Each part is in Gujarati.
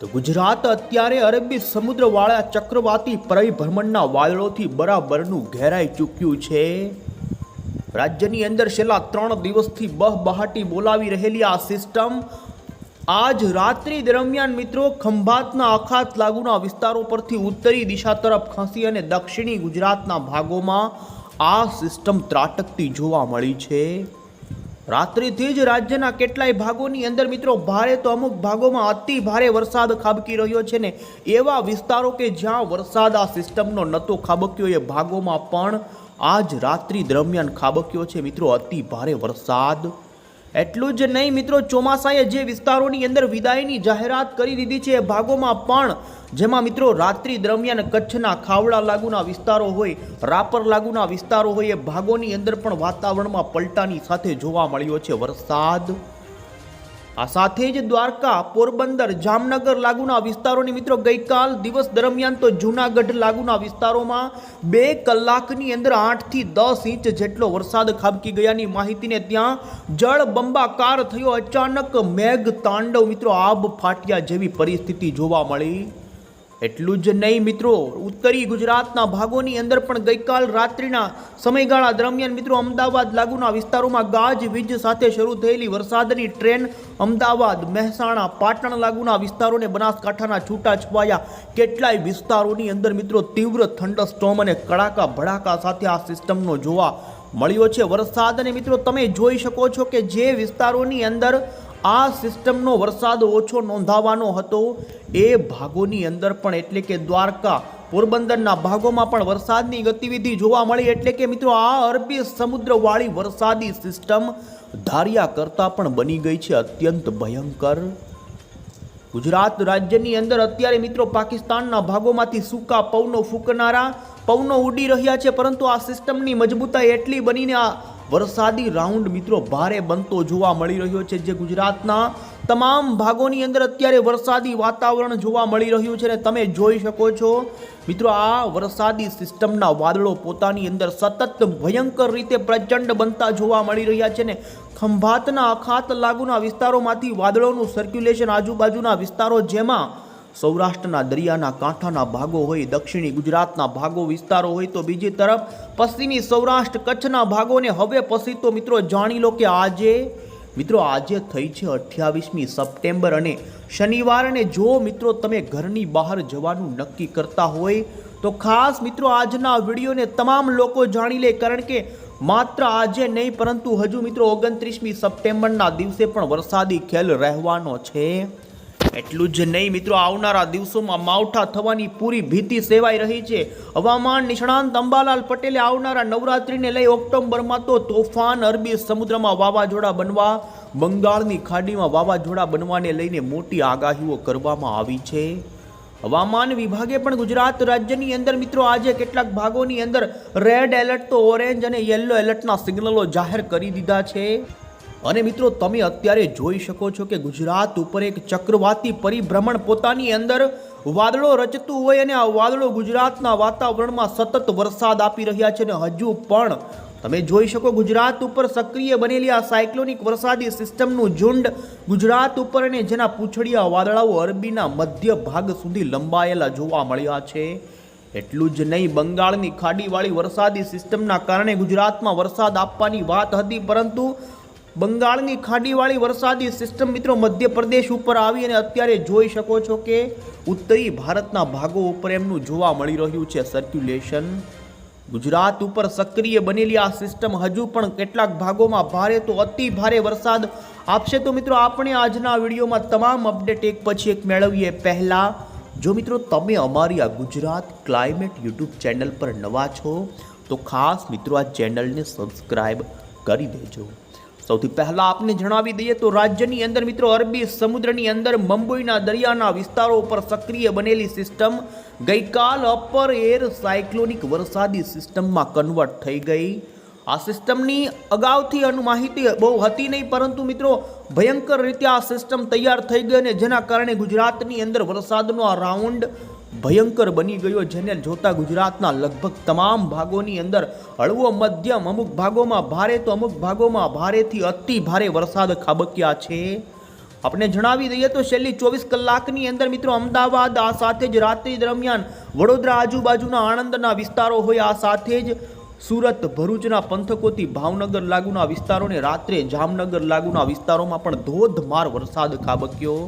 તો ગુજરાત અત્યારે અરબી સમુદ્રવાળા ચક્રવાતી પરિભ્રમણના વાદળોથી બરાબરનું ઘેરાઈ ચૂક્યું છે. રાજ્યની અંદર છેલ્લા ત્રણ દિવસથી બહબહાટી બોલાવી રહેલી આ સિસ્ટમ આજ રાત્રિ દરમિયાન મિત્રો ખંભાતના અખાત લાગુના વિસ્તારો પરથી ઉત્તરી દિશા તરફ ખસી અને દક્ષિણી ગુજરાતના ભાગોમાં આ સિસ્ટમ ત્રાટકતી જોવા મળી છે. રાત્રિથી જ રાજ્યના કેટલાય ભાગોની અંદર મિત્રો ભારે તો અમુક ભાગોમાં અતિ ભારે વરસાદ ખાબકી રહ્યો છે ને એવા વિસ્તારો કે જ્યાં વરસાદ આ સિસ્ટમનો નહોતો ખાબક્યો, એ ભાગોમાં પણ આજ રાત્રિ દરમિયાન ખાબક્યો છે. મિત્રો, અતિ ભારે વરસાદ એટલું જ નહીં મિત્રો, ચોમાસાએ જે વિસ્તારોની અંદર વિદાયની જાહેરાત કરી દીધી છે એ ભાગોમાં પણ જેમાં મિત્રો રાત્રિ દરમિયાન કચ્છના ખાવડા લાગુના વિસ્તારો હોય, રાપર લાગુના વિસ્તારો હોય એ ભાગોની અંદર પણ વાતાવરણમાં પલટાની સાથે જોવા મળ્યો છે વરસાદ. આ સાથે જ દ્વારકા, પોરબંદર, જામનગર લાગુના વિસ્તારોની મિત્રો ગઈકાલ દિવસ દરમિયાન તો જૂનાગઢ લાગુના વિસ્તારોમાં બે કલાકની અંદર આઠથી દસ ઇંચ જેટલો વરસાદ ખાબકી ગયાની માહિતીને ત્યાં જળ બંબાકાર થયો. અચાનક મેઘ તાંડવ મિત્રો આબ ફાટ્યા જેવી પરિસ્થિતિ જોવા મળી. એટલું જ નહીં મિત્રો, ઉત્તરી ગુજરાતના ભાગોની અંદર પણ ગઈકાલ રાત્રિના સમયગાળા દરમિયાન મિત્રો અમદાવાદ લાગુના વિસ્તારોમાં ગાજવીજ સાથે શરૂ થયેલી વરસાદની ટ્રેન અમદાવાદ, મહેસાણા, પાટણ લાગુના વિસ્તારોને બનાસકાંઠાના છૂટાછવાયા કેટલાય વિસ્તારોની અંદર મિત્રો તીવ્ર થંડરસ્ટોમ અને કડાકા ભડાકા સાથે આ સિસ્ટમનો જોવા મળ્યો છે. વરસાદ અને મિત્રો તમે જોઈ શકો છો કે જે વિસ્તારોની અંદર આ સિસ્ટમનો વરસાદ ઓછો નોંધાવાનો હતો. એ ભાગોની અંદર પણ એટલે કે દ્વારકા, પોરબંદરના ભાગોમાં પણ વરસાદની ગતિવિધિ જોવા મળી. એટલે કે મિત્રો, આ અરબી સમુદ્રવાળી વરસાદી સિસ્ટમ ધાર્યા કરતાં પણ બની ગઈ છે, અત્યંત ભયંકર. ગુજરાત રાજ્યની અંદર અત્યારે મિત્રો, પાકિસ્તાનના ભાગોમાંથી સૂકા પવનો ફૂંકનારા પવનો ઉડી રહ્યા છે, પરંતુ આ સિસ્ટમની મજબૂતાઈ એટલી બનીને આ વરસાદી રાઉન્ડ મિત્રો ભારે બનતો જોવા મળી રહ્યો છે જે ગુજરાતના તમામ ભાગોની અંદર અત્યારે વરસાદી વાતાવરણ જોવા મળી રહ્યું છે અને તમે જોઈ શકો છો, મિત્રો આ વરસાદી સિસ્ટમના વાદળો પોતાની અંદર સતત ભયંકર રીતે પ્રચંડ બનતા જોવા મળી રહ્યા છે ને ખંભાતના અખાત લાગુના વિસ્તારોમાંથી વાદળોનું સર્ક્યુલેશન આજુબાજુના વિસ્તારો જેમાં સૌરાષ્ટ્રના દરિયાના કાંઠાના ભાગો હોય, દક્ષિણી ગુજરાતના ભાગો વિસ્તારો હોય તો બીજી તરફ પશ્ચિમી સૌરાષ્ટ્ર કચ્છના ભાગોને હવે પછી તો મિત્રો જાણી લો કે આજે, મિત્રો આજે થઈ છે અઠ્યાવીસમી સપ્ટેમ્બર અને શનિવાર અને જો મિત્રો તમે ઘરની બહાર જવાનું નક્કી કરતા હોય તો ખાસ મિત્રો આજના વિડીયોને તમામ લોકો જાણી લે કારણ કે માત્ર આજે નહીં પરંતુ હજુ મિત્રો ઓગણત્રીસમી સપ્ટેમ્બરના દિવસે પણ વરસાદી ખેલ રહેવાનો છે. એટલું જ નહીં, મિત્રો, આવનારા દિવસોમાં માવઠા થવાની પૂરી ભીતિ સેવાઈ રહી છે. હવામાન નિષ્ણાંત અંબાલાલ પટેલે આવનારા નવરાત્રિને લઈ ઓક્ટોબરમાં તો તોફાન, અરબી સમુદ્રમાં વાવાઝોડા બનવા, બંગાળની ખાડીમાં વાવાઝોડા બનવાને લઈને મોટી આગાહીઓ કરવામાં આવી છે. હવામાન વિભાગે પણ ગુજરાત રાજ્યની અંદર, મિત્રો, આજે કેટલાક ભાગોની અંદર રેડ એલર્ટ તો ઓરેન્જ અને યલો એલર્ટના સિગ્નલો જાહેર કરી દીધા છે. અને મિત્રો, તમે અત્યારે જોઈ શકો છો કે ગુજરાત ઉપર એક ચક્રવાતી પરિભ્રમણ પોતાની અંદર વાદળો રચતું હોય અને આ વાદળો ગુજરાતના વાતાવરણમાં સતત વરસાદ આપી રહ્યા છે અને હજુ પણ તમે જોઈ શકો ગુજરાત ઉપર સક્રિય બનેલી આ સાયક્લોનિક વરસાદી સિસ્ટમનું ઝુંડ ગુજરાત ઉપર અને જેના પૂંછડિયા વાદળાઓ અરબીના મધ્ય ભાગ સુધી લંબાયેલા જોવા મળ્યા છે. એટલું જ નહીં, બંગાળની ખાડીવાળી વરસાદી સિસ્ટમના કારણે ગુજરાતમાં વરસાદ આપવાની વાત હતી, પરંતુ બંગાળની ખાડીવાળી વરસાદી સિસ્ટમ મિત્રો મધ્યપ્રદેશ ઉપર આવી અને અત્યારે જોઈ શકો છો કે ઉત્તરી ભારતના ભાગો ઉપર એમનું જોવા મળી રહ્યું છે સર્ક્યુલેશન ગુજરાત ઉપર સક્રિય બનેલી આ સિસ્ટમ હજુ પણ કેટલાક ભાગોમાં ભારે તો અતિ ભારે વરસાદ આપશે તો મિત્રો આપણે આજના વિડીયોમાં તમામ અપડેટ એક પછી એક મેળવીએ પહેલાં. જો મિત્રો તમે અમારી આ ગુજરાત ક્લાઇમેટ યુટ્યુબ ચેનલ પર નવા છો, તો ખાસ મિત્રો આ ચેનલને સબસ્ક્રાઈબ કરી દેજો. સૌથી પહેલા આપને જણાવી દઈએ તો રાજ્યની અંદર મિત્રો અરબી સમુદ્રની અંદર મુંબઈના દરિયાના વિસ્તારો ઉપર સક્રિય બનેલી સિસ્ટમ ગઈકાલ અપર એર સાયક્લોનિક વરસાદી સિસ્ટમમાં કન્વર્ટ થઈ ગઈ. આ સિસ્ટમની અગાઉથી અનુ માહિતી બહુ હતી નહીં, પરંતુ મિત્રો ભયંકર રીતે આ સિસ્ટમ તૈયાર થઈ ગઈ અને જેના કારણે ગુજરાતની અંદર વરસાદનો આ રાઉન્ડ ભયંકર બની ગયો જેને જોતા ગુજરાતના લગભગ તમામ ભાગોની અંદર હળવો મધ્યમ, અમુક ભાગોમાં ભારે તો અમુક ભાગોમાં ભારેથી અતિ ભારે વરસાદ ખાબક્યા છે. આપણે જણાવી દઈએ તો છેલ્લી ચોવીસ કલાકની અંદર મિત્રો અમદાવાદ, આ સાથે જ રાત્રિ દરમિયાન વડોદરા આજુબાજુના આણંદના વિસ્તારો હોય, આ સાથે જ સુરત, ભરૂચના પંથકોથી ભાવનગર લાગુના વિસ્તારોને રાત્રે જામનગર લાગુના વિસ્તારોમાં પણ ધોધમાર વરસાદ ખાબક્યો.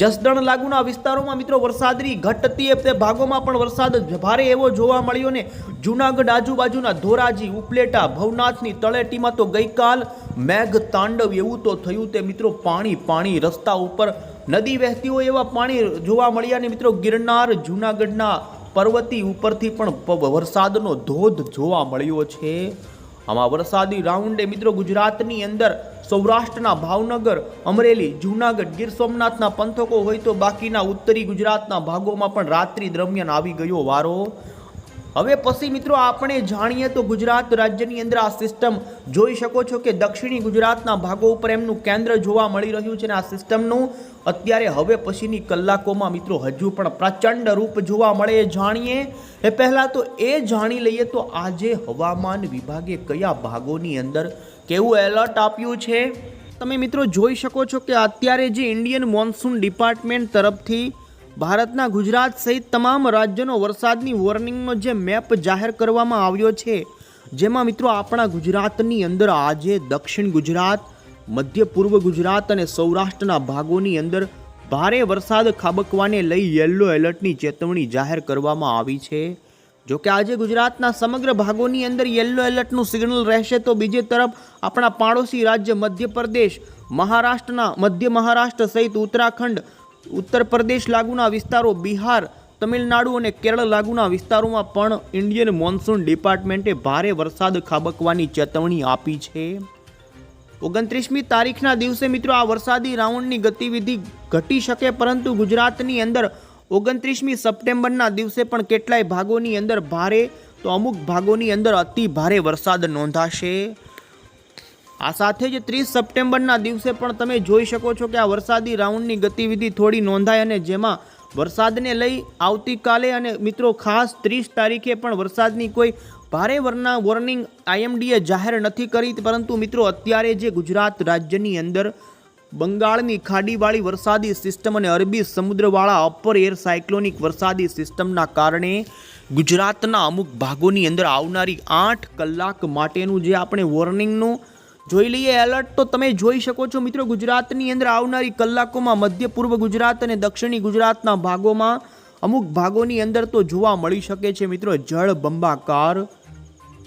જસદણ લાગુના વિસ્તારોમાં મિત્રો વરસાદની ઘટતી તે ભાગોમાં પણ વરસાદ ભારે એવો જોવા મળ્યો ને જૂનાગઢ આજુબાજુના ધોરાજી, ઉપલેટા, ભવનાથની તળેટીમાં તો ગઈકાલ મેઘ તાંડવ એવું તો થયું તે મિત્રો પાણી પાણી રસ્તા ઉપર નદી વહેતી હોય એવા પાણી જોવા મળ્યા ને મિત્રો ગિરનાર જૂનાગઢના પર્વતી ઉપરથી પણ વરસાદનો ધોધ જોવા મળ્યો છે. આમાં વરસાદી રાઉન્ડે મિત્રો ગુજરાતની અંદર સૌરાષ્ટ્રના ભાવનગર, અમરેલી, જૂનાગઢ, ગીર સોમનાથના પંથકો હોય તો બાકીના ઉત્તરી ગુજરાતના ભાગોમાં પણ રાત્રિ દરમિયાન આવી ગયો વારો. હવે પછી મિત્રો આપણે જાણીએ તો ગુજરાત રાજ્યની અંદર આ સિસ્ટમ જોઈ શકો છો કે દક્ષિણી ગુજરાતના ભાગો ઉપર એમનું કેન્દ્ર જોવા મળી રહ્યું છે અને આ સિસ્ટમનું. અત્યારે હવે પછીની કલાકોમાં મિત્રો હજુ પણ પ્રચંડ રૂપ જોવા મળે એ જાણીએ. એ પહેલાં તો એ જાણી લઈએ તો આજે હવામાન વિભાગે કયા ભાગોની અંદર કેવું એલર્ટ આપ્યું છે? તમે મિત્રો જોઈ શકો છો કે અત્યારે જે ઇન્ડિયન મોન્સૂન ડિપાર્ટમેન્ટ તરફથી ભારતના ગુજરાત સહિત તમામ રાજ્યોનો વરસાદની વોર્નિંગનો જે મેપ જાહેર કરવામાં આવ્યો છે, જેમાં મિત્રો આપણા ગુજરાતની અંદર આજે દક્ષિણ ગુજરાત મધ્ય પૂર્વ ગુજરાત અને સૌરાષ્ટ્રના ભાગોની અંદર ભારે વરસાદ ખાબકવાને લઈ યલો એલર્ટની ચેતવણી જાહેર કરવામાં આવી છે. જો કે આજે ગુજરાતના સમગ્ર ભાગોની અંદર યલો એલર્ટનું સિગ્નલ રહેશે તો બીજી તરફ આપણા પાડોશી રાજ્ય મધ્યપ્રદેશ, મહારાષ્ટ્રના મધ્ય મહારાષ્ટ્ર સહિત ઉત્તરાખંડ ઉત્તર પ્રદેશ લાગુના વિસ્તારો, બિહાર, તમિલનાડુ અને કેરળ લાગુના વિસ્તારોમાં પણ ઇન્ડિયન મોન્સૂન ડિપાર્ટમેન્ટે ભારે વરસાદ ખાબકવાની ચેતવણી આપી છે. ઓગણત્રીસમી તારીખના દિવસે મિત્રો આ વરસાદી રાઉન્ડની ગતિવિધિ ઘટી શકે પરંતુ ગુજરાતની અંદર ઓગણત્રીસમી સપ્ટેમ્બરના દિવસે પણ કેટલાય ભાગોની અંદર ભારે તો અમુક ભાગોની અંદર અતિ ભારે વરસાદ નોંધાશે. આ સાથે જ ત્રીસ સપ્ટેમ્બરના દિવસે પણ તમે જોઈ શકો છો કે આ વરસાદી રાઉન્ડની ગતિવિધિ થોડી નોંધાય અને જેમાં વરસાદને લઈ આવતીકાલે અને મિત્રો ખાસ ત્રીસ તારીખે પણ વરસાદની કોઈ ભારે વરના વોર્નિંગ આઈએમડીએ જાહેર નથી કરી, પરંતુ મિત્રો અત્યારે જે ગુજરાત રાજ્યની અંદર બંગાળની ખાડીવાળી વરસાદી સિસ્ટમ અને અરબી સમુદ્રવાળા અપર એર સાયક્લોનિક વરસાદી સિસ્ટમના કારણે ગુજરાતના અમુક ભાગોની અંદર આવનારી આઠ કલાક માટેનું જે આપણે વોર્નિંગનું જોઈ લઈએ એલર્ટ તો તમે જોઈ શકો છો મિત્રો, ગુજરાતની અંદર આવનારી કલાકોમાં મધ્ય પૂર્વ ગુજરાત અને દક્ષિણી ગુજરાતના ભાગોમાં અમુક ભાગોની અંદર તો જોવા મળી શકે છે મિત્રો જળ બંબાકાર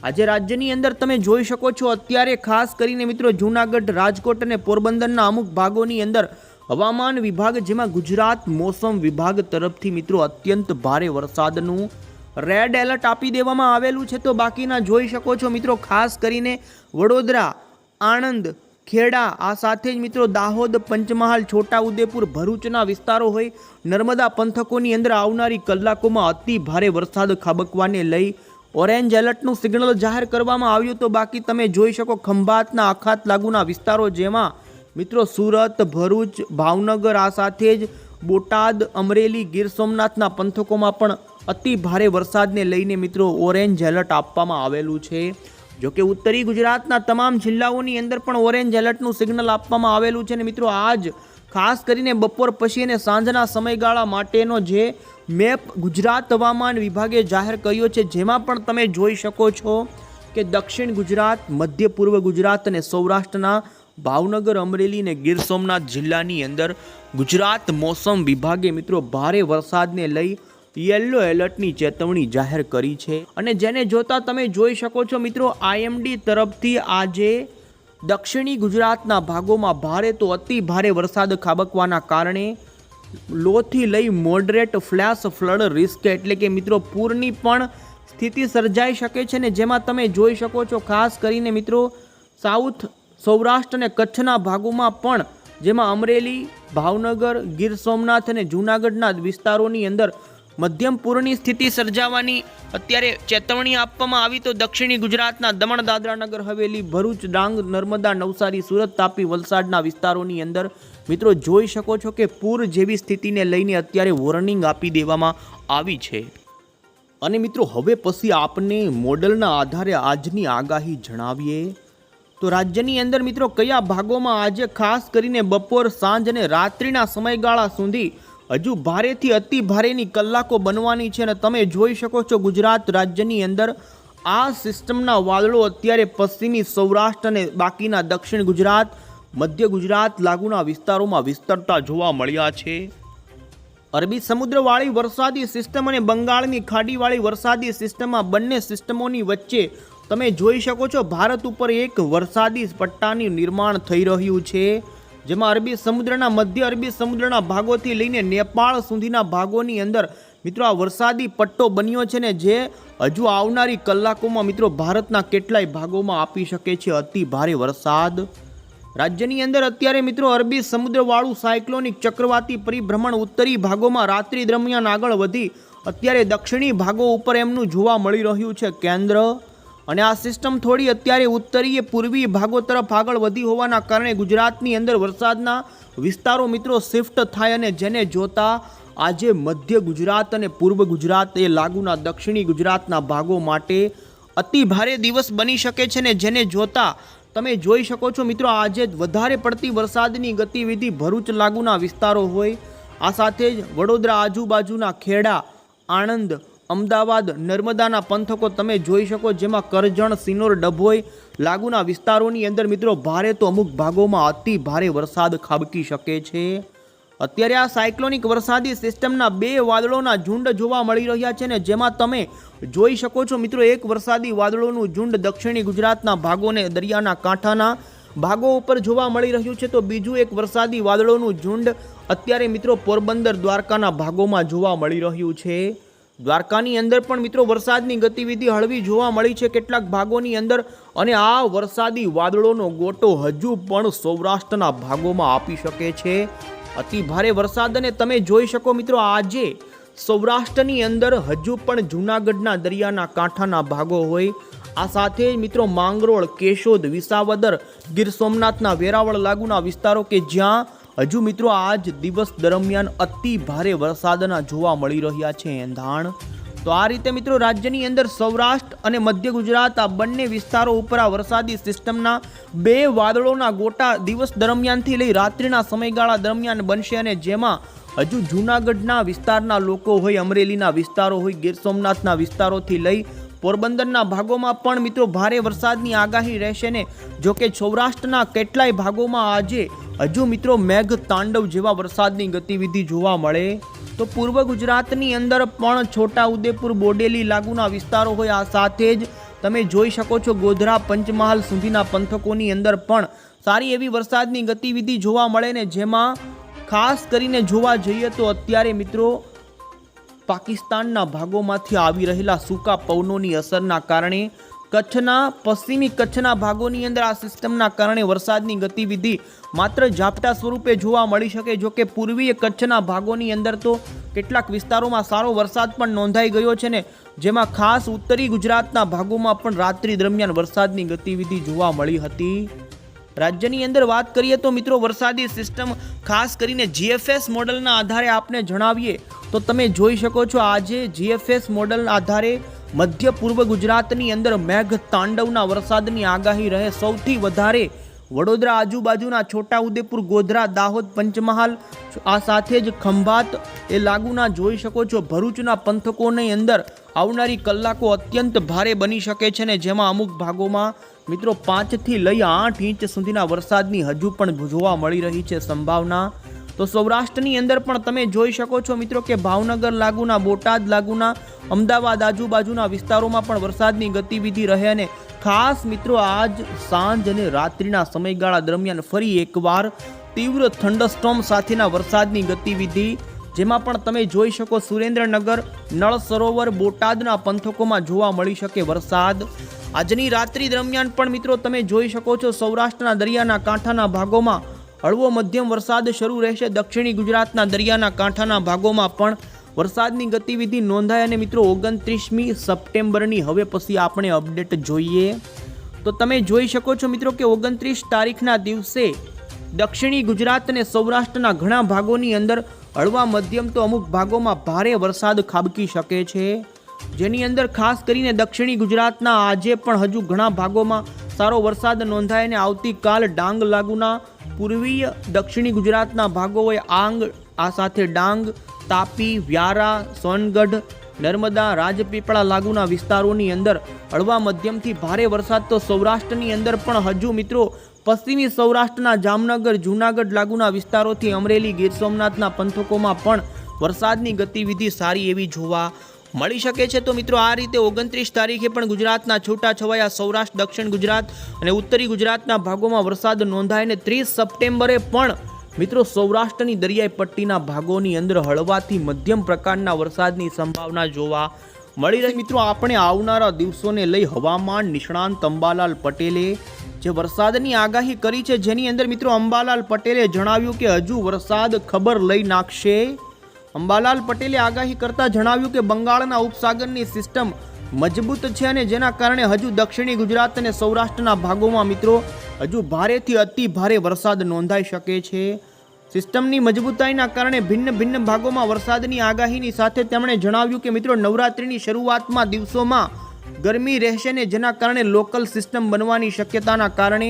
આજે રાજ્યની અંદર તમે જોઈ શકો છો, અત્યારે ખાસ કરીને મિત્રો જૂનાગઢ, રાજકોટ અને પોરબંદરના અમુક ભાગોની અંદર હવામાન વિભાગ જેમાં ગુજરાત મોસમ વિભાગ તરફથી મિત્રો અત્યંત ભારે વરસાદનું રેડ એલર્ટ આપી દેવામાં આવેલું છે. તો બાકીના જોઈ શકો છો મિત્રો, ખાસ કરીને વડોદરા, આણંદ, ખેડા, આ સાથે જ મિત્રો દાહોદ, પંચમહાલ, છોટાઉદેપુર, ભરૂચના વિસ્તારો હોય, નર્મદા પંથકોની અંદર આવનારી કલાકોમાં અતિ ભારે વરસાદ ખાબકવાને લઈ ઓરેન્જ એલર્ટનું સિગ્નલ જાહેર કરવામાં આવ્યું તો બાકી તમે જોઈ શકો ખંભાતના આખાત લાગુના વિસ્તારો જેમાં મિત્રો સુરત, ભરૂચ, ભાવનગર, આ સાથે જ બોટાદ, અમરેલી, ગીર સોમનાથના પંથકોમાં પણ અતિ ભારે વરસાદને લઈને મિત્રો ઓરેન્જ એલર્ટ આપવામાં આવેલું છે. જોકે ઉત્તરી ગુજરાતના તમામ જિલ્લાઓની અંદર પણ ઓરેન્જ એલર્ટનું સિગ્નલ આપવામાં આવેલું છે અને મિત્રો આજ ખાસ કરીને બપોર પછી અને સાંજના સમયગાળા માટેનો જે મેપ ગુજરાત હવામાન વિભાગે જાહેર કર્યો છે, જેમાં પણ તમે જોઈ શકો છો કે દક્ષિણ ગુજરાત, મધ્ય પૂર્વ ગુજરાત અને સૌરાષ્ટ્રના ભાવનગર, અમરેલી અને ગીર સોમનાથ જિલ્લાની અંદર ગુજરાત મોસમ વિભાગે મિત્રો ભારે વરસાદને લઈ યલો એલર્ટની ચેતવણી જાહેર કરી છે. અને જેને જોતા તમે જોઈ શકો છો મિત્રો, આઈએમડી તરફથી આજે દક્ષિણી ગુજરાતના ભાગોમાં ભારે તો અતિ ભારે વરસાદ ખાબકવાના કારણે લોથી લઈ મોડરેટ ફ્લેશ ફ્લડ રિસ્ક એટલે કે મિત્રો, પૂરની પણ સ્થિતિ સર્જાઈ શકે છે ને જેમાં તમે જોઈ શકો છો, ખાસ કરીને મિત્રો, સાઉથ સૌરાષ્ટ્ર અને કચ્છના ભાગોમાં પણ, જેમાં અમરેલી, ભાવનગર, ગીર સોમનાથ અને જૂનાગઢના વિસ્તારોની અંદર મધ્યમ પૂરની સ્થિતિ સર્જાવાની અત્યારે ચેતવણી આપવામાં આવી તો દક્ષિણી ગુજરાતના દમણ, દાદરા નગર, હવેલી, ભરૂચ, ડાંગ, નર્મદા, નવસારી, સુરત, તાપી, વલસાડના વિસ્તારોની અંદર મિત્રો, જોઈ શકો છો કે પૂર જેવી સ્થિતિને લઈને અત્યારે વોર્નિંગ આપી દેવામાં આવી છે. અને મિત્રો, હવે પછી આપને મોડલના આધારે આજની આગાહી જણાવીએ. તો રાજ્યની અંદર મિત્રો, કયા ભાગોમાં આજે ખાસ કરીને બપોર, સાંજ અને રાત્રિના સમયગાળા સુધી હજુ ભારેથી અતિ ભારેની કલાકો બનવાની છે અને તમે જોઈ શકો છો ગુજરાત રાજ્યની અંદર આ સિસ્ટમના વાદળો અત્યારે પશ્ચિમી સૌરાષ્ટ્ર અને બાકીના દક્ષિણ ગુજરાત મધ્ય ગુજરાત લાગુના વિસ્તારોમાં વિસ્તરતા જોવા મળ્યા છે. અરબી સમુદ્રવાળી વરસાદી સિસ્ટમ અને બંગાળની ખાડીવાળી વરસાદી સિસ્ટમમાં બંને સિસ્ટમોની વચ્ચે તમે જોઈ શકો છો, ભારત ઉપર એક વરસાદી પટ્ટાની નિર્માણ થઈ રહ્યું છે, જેમાં અરબી સમુદ્રના મધ્ય અરબી સમુદ્રના ભાગોથી લઈને નેપાળ સુધીના ભાગોની અંદર મિત્રો આ વરસાદી પટ્ટો બન્યો છે ને જે હજુ આવનારી કલાકોમાં મિત્રો ભારતના કેટલાય ભાગોમાં આપી શકે છે અતિ ભારે વરસાદ. રાજ્યની અંદર અત્યારે મિત્રો અરબી સમુદ્રવાળું સાયક્લોનિક ચક્રવાતી પરિભ્રમણ ઉત્તરી ભાગોમાં રાત્રિ દરમિયાન આગળ વધી અત્યારે દક્ષિણી ભાગો ઉપર એમનું જોવા મળી રહ્યું છે કેન્દ્ર. અને આ સિસ્ટમ થોડી અત્યારે ઉત્તરીય પૂર્વી ભાગો તરફ આગળ વધી હોવાના કારણે ગુજરાતની અંદર વરસાદના વિસ્તારો મિત્રો શિફ્ટ થાય અને જેને જોતા આજે મધ્ય ગુજરાત અને પૂર્વ ગુજરાત એ લાગુના દક્ષિણી ગુજરાતના ભાગો માટે અતિ ભારે દિવસ બની શકે છે ને જેને જોતા તમે જોઈ શકો છો મિત્રો, આજે વધારે પડતી વરસાદની ગતિવિધિ ભરૂચ લાગુના વિસ્તારો હોય. આ સાથે જ વડોદરા આજુબાજુના ખેડા, આણંદ, અમદાવાદ, નર્મદાના પંથકો તમે જોઈ શકો, જેમાં કરજણ, સિનોર, ડભોઈ લાગુના વિસ્તારોની અંદર મિત્રો, ભારે તો અમુક ભાગોમાં અતિ ભારે વરસાદ ખાબકી શકે છે. અત્યારે આ સાયક્લોનિક વરસાદી સિસ્ટમના બે વાદળોના ઝુંડ જોવા મળી રહ્યા છે ને જેમાં તમે જોઈ શકો છો મિત્રો, એક વરસાદી વાદળોનું ઝુંડ દક્ષિણી ગુજરાતના ભાગોને દરિયાના કાંઠાના ભાગો ઉપર જોવા મળી રહ્યું છે. તો બીજું એક વરસાદી વાદળોનું ઝુંડ અત્યારે મિત્રો પોરબંદર દ્વારકાના ભાગોમાં જોવા મળી રહ્યું છે. દ્વારકાની અંદર પણ મિત્રો વરસાદની ગતિવિધિ હળવી જોવા મળી છે કેટલાક ભાગોની અંદર અને આ વરસાદી વાદળોનો ગોટો હજુ પણ સૌરાષ્ટ્રના ભાગોમાં આપી શકે છે. અતિ ભારે વરસાદ અને તમે જોઈ શકો મિત્રો આજે સૌરાષ્ટ્રની અંદર હજુ પણ જૂનાગઢના દરિયાના કાંઠાના ભાગો હોય. આ સાથે મિત્રો માંગરોળ, કેશોદ, વિસાવદર, ગીર સોમનાથના વેરાવળ લાગુના વિસ્તારો કે જ્યાં હજુ મિત્રો આજ દિવસ દરમિયાન અતિ ભારે વરસાદના જોવા મળી રહ્યા છે. એંધાણ તો આ રીતે મિત્રો રાજ્યની અંદર સૌરાષ્ટ્ર અને મધ્ય ગુજરાત આ બંને વિસ્તારો ઉપર આ વરસાદી સિસ્ટમના બે વાદળોના ગોટા દિવસ દરમિયાનથી લઈ રાત્રિના સમયગાળા દરમિયાન બનશે અને જેમાં હજુ જૂનાગઢના વિસ્તારના લોકો હોય, અમરેલીના વિસ્તારો હોય, ગીર સોમનાથના વિસ્તારોથી લઈ પોરબંદરના ભાગોમાં પણ મિત્રો ભારે વરસાદની આગાહી રહેશે ને જોકે સૌરાષ્ટ્રના કેટલાય ભાગોમાં આજે હજુ મિત્રો મેઘ તાંડવ જેવા વરસાદની ગતિવિધિ જોવા મળે. તો પૂર્વ ગુજરાતની અંદર પણ છોટા ઉદેપુર બોડેલી લાગુના વિસ્તારો હોય આ સાથે જ. તમે જોઈ શકો છો ગોધરા પંચમહાલ સુધીના પંથકોની અંદર પણ સારી એવી વરસાદની ગતિવિધિ જોવા મળે ને જેમાં ખાસ કરીને જોવા જઈએ તો અત્યારે મિત્રો પાકિસ્તાનના ભાગોમાંથી આવી રહેલા સૂકા પવનોની અસરના કારણે કચ્છના પશ્ચિમી કચ્છના ભાગોની અંદર આ સિસ્ટમના કારણે વરસાદની ગતિવિધિ માત્ર ઝાપટા સ્વરૂપે જોવા મળી શકે. જો કે પૂર્વીય કચ્છના ભાગોની અંદર તો કેટલાક વિસ્તારોમાં સારો વરસાદ પણ નોંધાઈ ગયો છે ને, જેમાં ખાસ ઉત્તરી ગુજરાતના ભાગોમાં પણ રાત્રિ દરમિયાન વરસાદની ગતિવિધિ જોવા મળી હતી. રાજ્યની અંદર વાત કરીએ તો મિત્રો, વરસાદી સિસ્ટમ ખાસ કરીને જીએફએસ મોડલના આધારે આપને જણાવીએ તો તમે જોઈ શકો છો આજે જીએફએસ મોડલના આધારે મધ્ય પૂર્વ ગુજરાતની અંદર મેઘ તાંડવના વરસાદની આગાહી રહે સૌથી વધારે. વડોદરા આજુબાજુના છોટા ઉદેપુર ગોધરા, દાહોદ, પંચમહાલ, આ સાથે જ ખંભાત એ લાગુના જોઈ શકો છો. ભરૂચના પંથકોની અંદર આવનારી કલાકો અત્યંત ભારે બની શકે છે ને જેમાં અમુક ભાગોમાં મિત્રો પાંચથી લઈ આઠ ઇંચ સુધીના વરસાદની હજુ પણ જોવા મળી રહી છે સંભાવના. તો સૌરાષ્ટ્રની અંદર પણ તમે જોઈ શકો છો મિત્રો કે ભાવનગર લાગુના, બોટાદ લાગુના, અમદાવાદ આજુબાજુના વિસ્તારોમાં પણ વરસાદની ગતિવિધિ રહે અને ખાસ મિત્રો આજ સાંજ અને રાત્રિના સમયગાળા દરમિયાન ફરી એકવાર તીવ્ર થંડસ્ટોમ સાથેના વરસાદની ગતિવિધિ, જેમાં પણ તમે જોઈ શકો સુરેન્દ્રનગર, નળ સરોવર, બોટાદના પંથકોમાં જોવા મળી શકે વરસાદ. આજની રાત્રિ દરમિયાન પણ મિત્રો તમે જોઈ શકો છો સૌરાષ્ટ્રના દરિયાના કાંઠાના ભાગોમાં હળવો મધ્યમ વરસાદ શરૂ રહેશે દક્ષિણી ગુજરાતના દરિયાના કાંઠાના ભાગોમાં પણ. વરસાદની ગતિવિધિ નોંધાય અને મિત્રો ઓગણત્રીસમી સપ્ટેમ્બરની હવે પછી આપણે અપડેટ જોઈએ. તો તમે જોઈ શકો છો મિત્રો કે ઓગણત્રીસ તારીખના દિવસે દક્ષિણી ગુજરાત અને સૌરાષ્ટ્રના ઘણા ભાગોની અંદર હળવા મધ્યમ તો અમુક ભાગોમાં ભારે વરસાદ ખાબકી શકે છે. જેની અંદર ખાસ કરીને દક્ષિણી ગુજરાતના આજે પણ હજુ ઘણા ભાગોમાં સારો વરસાદ નોંધાય અને આવતીકાલ ડાંગ લાગુના પૂર્વીય દક્ષિણી ગુજરાતના ભાગોએ આંગ, આ સાથે ડાંગ, તાપી, વ્યારા, સોનગઢ, નર્મદા, રાજપીપળા લાગુના વિસ્તારોની અંદર હળવા મધ્યમથી ભારે વરસાદ તો સૌરાષ્ટ્રની અંદર પણ હજુ મિત્રો પશ્ચિમી સૌરાષ્ટ્રના જામનગર, જૂનાગઢ લાગુના વિસ્તારોથી અમરેલી, ગીર સોમનાથના પંથકોમાં પણ વરસાદની ગતિવિધિ સારી એવી જોવા મળી શકે છે તો મિત્રો આ રીતે ઓગણત્રીસ તારીખે પણ ગુજરાતના છૂટાછવાયા સૌરાષ્ટ્ર, દક્ષિણ ગુજરાત અને ઉત્તરી ગુજરાતના ભાગોમાં વરસાદ નોંધાય ત્રીસ સપ્ટેમ્બરે પણ મિત્રો સૌરાષ્ટ્રની દરિયાઈ પટ્ટીના ભાગોની અંદર હળવાથી મધ્યમ પ્રકારના વરસાદની સંભાવના જોવા મળી રહી. મિત્રો આપણે આવનારા દિવસોને લઈ હવામાન નિષ્ણાંત અંબાલાલ પટેલે જે વરસાદની આગાહી કરી છે, જેની અંદર મિત્રો અંબાલાલ પટેલે જણાવ્યું કે હજુ વરસાદ ખબર લઈ નાખશે. અંબાલાલ પટેલે આગાહી કરતા જણાવ્યું કે બંગાળના ઉપસાગરની સિસ્ટમ મજબૂત છે અને જેના કારણે હજુ દક્ષિણી ગુજરાત અને સૌરાષ્ટ્રના ભાગોમાં મિત્રો હજુ ભારેથી અતિ ભારે વરસાદ નોંધાઈ શકે છે. સિસ્ટમની મજબૂતાઈના કારણે ભિન્ન ભિન્ન ભાગોમાં વરસાદની આગાહીની સાથે તેમણે જણાવ્યું કે મિત્રો નવરાત્રિની શરૂઆતમાં દિવસોમાં ગરમી રહેશે ને જેના કારણે લોકલ સિસ્ટમ બનવાની શક્યતાના કારણે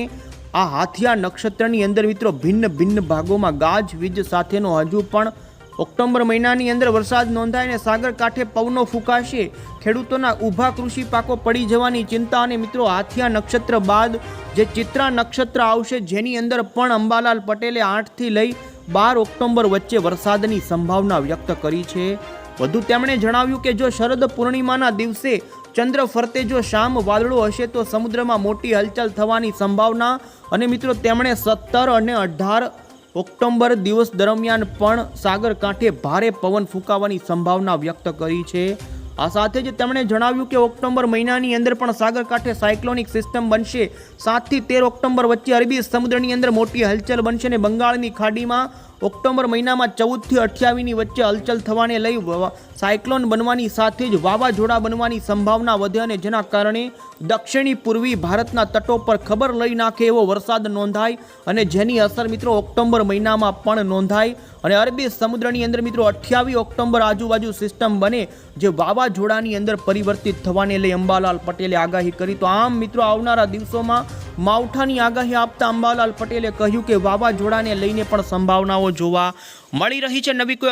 આ હાથિયા નક્ષત્રની અંદર મિત્રો ભિન્ન ભિન્ન ભાગોમાં ગાજવીજ સાથેનો હજુ પણ ઓક્ટોબર મહિનાની અંદર વરસાદ નોંધાય અને સાગર કાંઠે પવનો ફૂંકાશે. ખેડૂતોના ઊભા કૃષિ પાકો પડી જવાની ચિંતા અને મિત્રો હાથિયા નક્ષત્ર બાદ જે ચિત્રા નક્ષત્ર આવશે જેની અંદર પણ અંબાલાલ પટેલે આઠથી લઈ બાર ઓક્ટોબર વચ્ચે વરસાદની સંભાવના વ્યક્ત કરી છે. વધુ તેમણે જણાવ્યું કે જો શરદ પૂર્ણિમાના દિવસે ચંદ્ર ફરતે જો શામ વાદળો હશે તો સમુદ્રમાં મોટી હલચલ થવાની સંભાવના અને મિત્રો તેમણે સત્તર અને અઢાર ઓક્ટોબર દિવસ દરમિયાન પણ સાગર કાંઠે ભારે પવન ફૂંકાવાની સંભાવના વ્યક્ત કરી છે. આ સાથે જ તેમણે જણાવ્યું કે ઓક્ટોબર મહિનાની અંદર પણ સાગર કાંઠે સાયક્લોનિક સિસ્ટમ બનશે. સાતથી તેર ઓક્ટોબર વચ્ચે અરબી સમુદ્રની અંદર મોટી હલચલ બનશે અને બંગાળની ખાડીમાં ઓક્ટોબર મહિનામાં ચૌદથી અઠ્યાવીસની વચ્ચે હલચલ થવાને લઈ સાયક્લોન બનવાની સાથે જ વાવાઝોડા બનવાની સંભાવના વધે અને જેના કારણે દક્ષિણી પૂર્વી ભારતના તટો પર ખબર લઈ નાખે એવો વરસાદ નોંધાય અને જેની અસર મિત્રો ઓક્ટોબર મહિનામાં પણ નોંધાય. અને અરબી સમુદ્રની અંદર મિત્રો અઠ્યાવીસ ઓક્ટોબર આજુબાજુ સિસ્ટમ બને જે વાવાઝોડાની અંદર પરિવર્તિત થવાને લઈ અંબાલાલ પટેલે આગાહી કરી. તો આમ મિત્રો આવનારા દિવસોમાં માવઠાની આગાહી આપતા અંબાલાલ પટેલે કહ્યું કે વાવાઝોડાને લઈને પણ સંભાવનાઓ જોવા મળી રહી છે. નવી કોઈ